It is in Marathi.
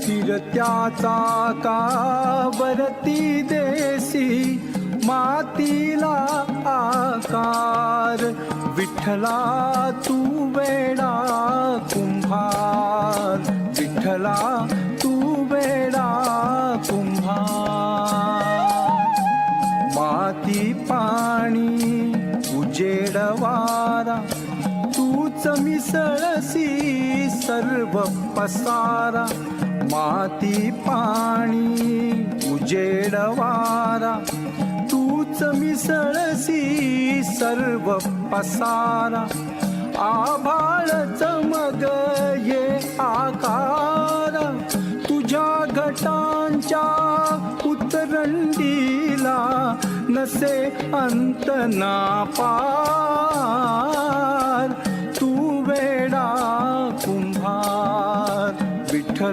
फिरत्याचा कावरती देसी मातीला आकार? विठ्ठला तू वेडा कुंभार. विठ्ठला तू वेडा कुंभार. माती पाणी उजेड वारा. तूच मिसळसी सर्व पसारा. माती पाणी उजेडवारा तूच मिसळसी सर्व पसारा. आभाळ चमग ये आकार तुझ्या घटांच्या उतरंडीला नसे अंत ना पार तू वेडा कुंभार विठ्ठला